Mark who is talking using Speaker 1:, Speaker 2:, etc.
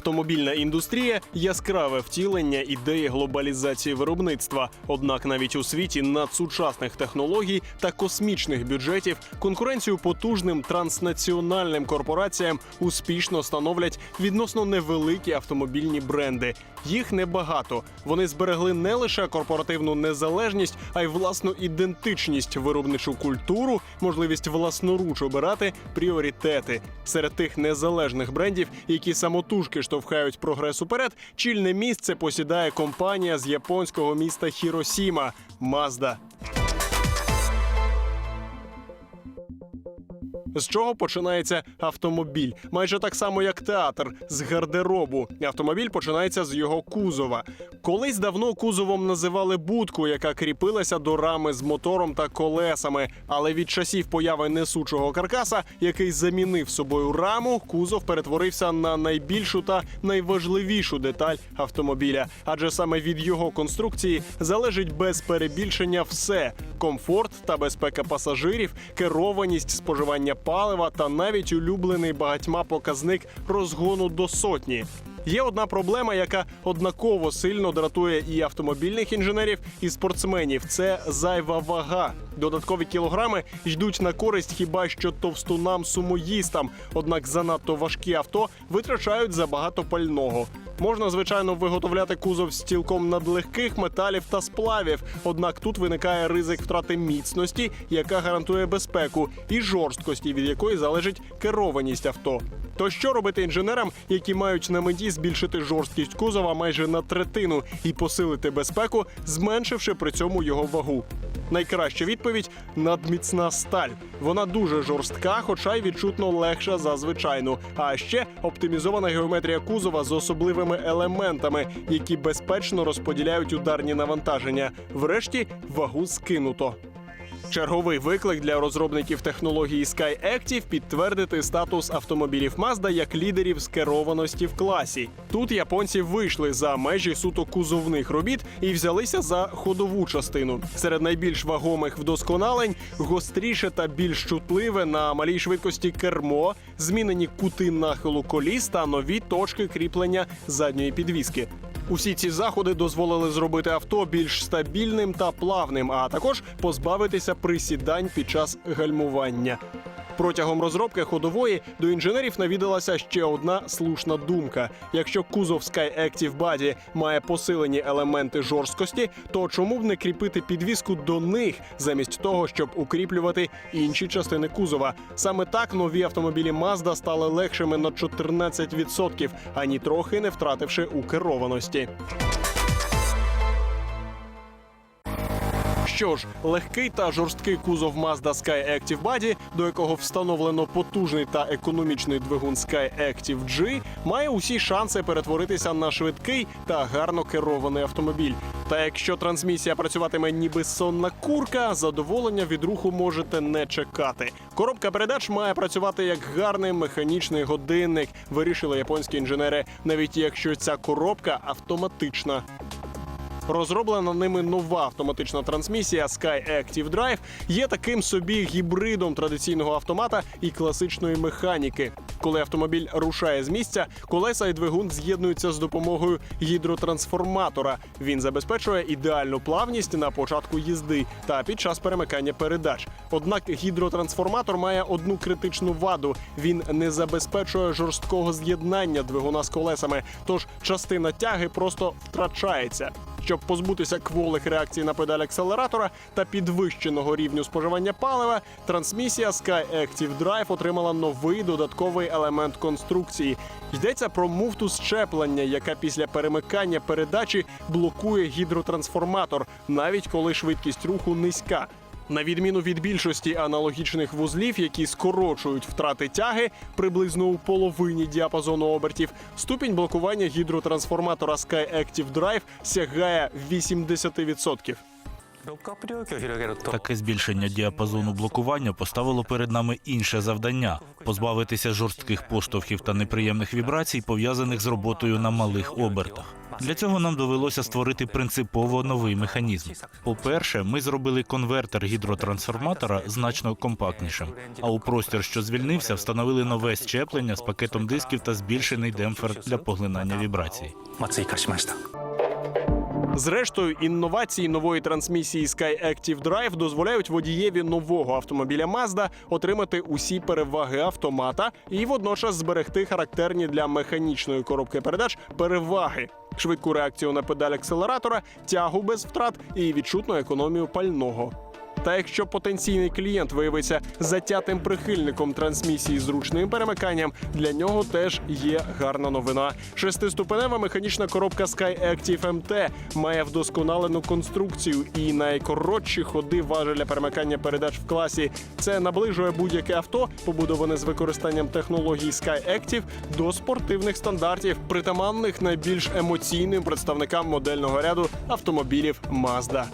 Speaker 1: Автомобільна індустрія яскраве втілення ідеї глобалізації виробництва. Однак навіть у світі надсучасних технологій та космічних бюджетів конкуренцію потужним транснаціональним корпораціям успішно становлять відносно невеликі автомобільні бренди. Їх небагато. Вони зберегли не лише корпоративну незалежність, а й власну ідентичність, виробничу культуру, можливість власноруч обирати пріоритети. Серед тих незалежних брендів, які самотужки штовхають прогрес уперед, чільне місце посідає компанія з японського міста Хіросіма Мазда. З чого починається автомобіль? Майже так само, як театр з гардеробу. Автомобіль починається з його кузова. Колись давно кузовом називали будку, яка кріпилася до рами з мотором та колесами. Але від часів появи несучого каркаса, який замінив собою раму, кузов перетворився на найбільшу та найважливішу деталь автомобіля. Адже саме від його конструкції залежить без перебільшення все: комфорт та безпека пасажирів, керованість споживання палива та навіть улюблений багатьма показник розгону до сотні. Є одна проблема, яка однаково сильно дратує і автомобільних інженерів, і спортсменів. Це зайва вага. Додаткові кілограми йдуть на користь хіба що товстунам сумоїстам. Однак занадто важкі авто витрачають забагато пального. Можна, звичайно, виготовляти кузов з цілком надлегких металів та сплавів. Однак тут виникає ризик втрати міцності, яка гарантує безпеку, і жорсткості, від якої залежить керованість авто. То що робити інженерам, які мають на меті збільшити жорсткість кузова майже на третину і посилити безпеку, зменшивши при цьому його вагу? Найкраща відповідь надміцна сталь. Вона дуже жорстка, хоча й відчутно легша за звичайну. А ще оптимізована геометрія кузова з особливими елементами, які безпечно розподіляють ударні навантаження. Врешті вагу скинуто. Черговий виклик для розробників технології SkyActiv – підтвердити статус автомобілів Mazda як лідерів з керованості в класі. Тут японці вийшли за межі суто кузовних робіт і взялися за ходову частину. Серед найбільш вагомих вдосконалень гостріше та більш чутливе на малій швидкості кермо, змінені кути нахилу коліс та нові точки кріплення задньої підвіски. Усі ці заходи дозволили зробити авто більш стабільним та плавним, а також позбавитися присідань під час гальмування. Протягом розробки ходової до інженерів навідалася ще одна слушна думка: якщо кузов SkyActiv Body має посилені елементи жорсткості, то чому б не кріпити підвіску до них замість того, щоб укріплювати інші частини кузова? Саме так нові автомобілі Mazda стали легшими на 14%, ані трохи не втративши у керованості. Що ж, легкий та жорсткий кузов Mazda SkyActiv Body, до якого встановлено потужний та економічний двигун SkyActiv G, має усі шанси перетворитися на швидкий та гарно керований автомобіль. Та якщо трансмісія працюватиме ніби сонна курка, задоволення від руху можете не чекати. Коробка передач має працювати як гарний механічний годинник, вирішили японські інженери, навіть якщо ця коробка автоматична. Розроблена ними нова автоматична трансмісія SkyActiv Drive є таким собі гібридом традиційного автомата і класичної механіки. Коли автомобіль рушає з місця, колеса і двигун з'єднуються з допомогою гідротрансформатора. Він забезпечує ідеальну плавність на початку їзди та під час перемикання передач. Однак гідротрансформатор має одну критичну ваду: він не забезпечує жорсткого з'єднання двигуна з колесами, тож частина тяги просто втрачається. Щоб позбутися кволих реакцій на педаль акселератора та підвищеного рівню споживання палива, трансмісія SkyActiv Drive отримала новий додатковий елемент конструкції. Йдеться про муфту щеплення, яка після перемикання передачі блокує гідротрансформатор, навіть коли швидкість руху низька. На відміну від більшості аналогічних вузлів, які скорочують втрати тяги приблизно у половині діапазону обертів, ступінь блокування гідротрансформатора SkyActiv Drive сягає 80%.
Speaker 2: Таке збільшення діапазону блокування поставило перед нами інше завдання позбавитися жорстких поштовхів та неприємних вібрацій, пов'язаних з роботою на малих обертах. Для цього нам довелося створити принципово новий механізм. По-перше, ми зробили конвертер гідротрансформатора значно компактнішим. А у простір, що звільнився, встановили нове щеплення з пакетом дисків та збільшений демпфер для поглинання вібрацій.
Speaker 1: Зрештою, інновації нової трансмісії Skyactiv Drive дозволяють водієві нового автомобіля Mazda отримати усі переваги автомата і водночас зберегти характерні для механічної коробки передач переваги. Швидку реакцію на педаль акселератора, тягу без втрат і відчутну економію пального. Та якщо потенційний клієнт виявиться затятим прихильником трансмісії з ручним перемиканням, для нього теж є гарна новина. Шестиступенева механічна коробка Sky Active MT має вдосконалену конструкцію і найкоротші ходи важеля перемикання передач в класі. Це наближує будь-яке авто, побудоване з використанням технологій Sky до спортивних стандартів, притаманних найбільш емоційним представникам модельного ряду автомобілів Mazda.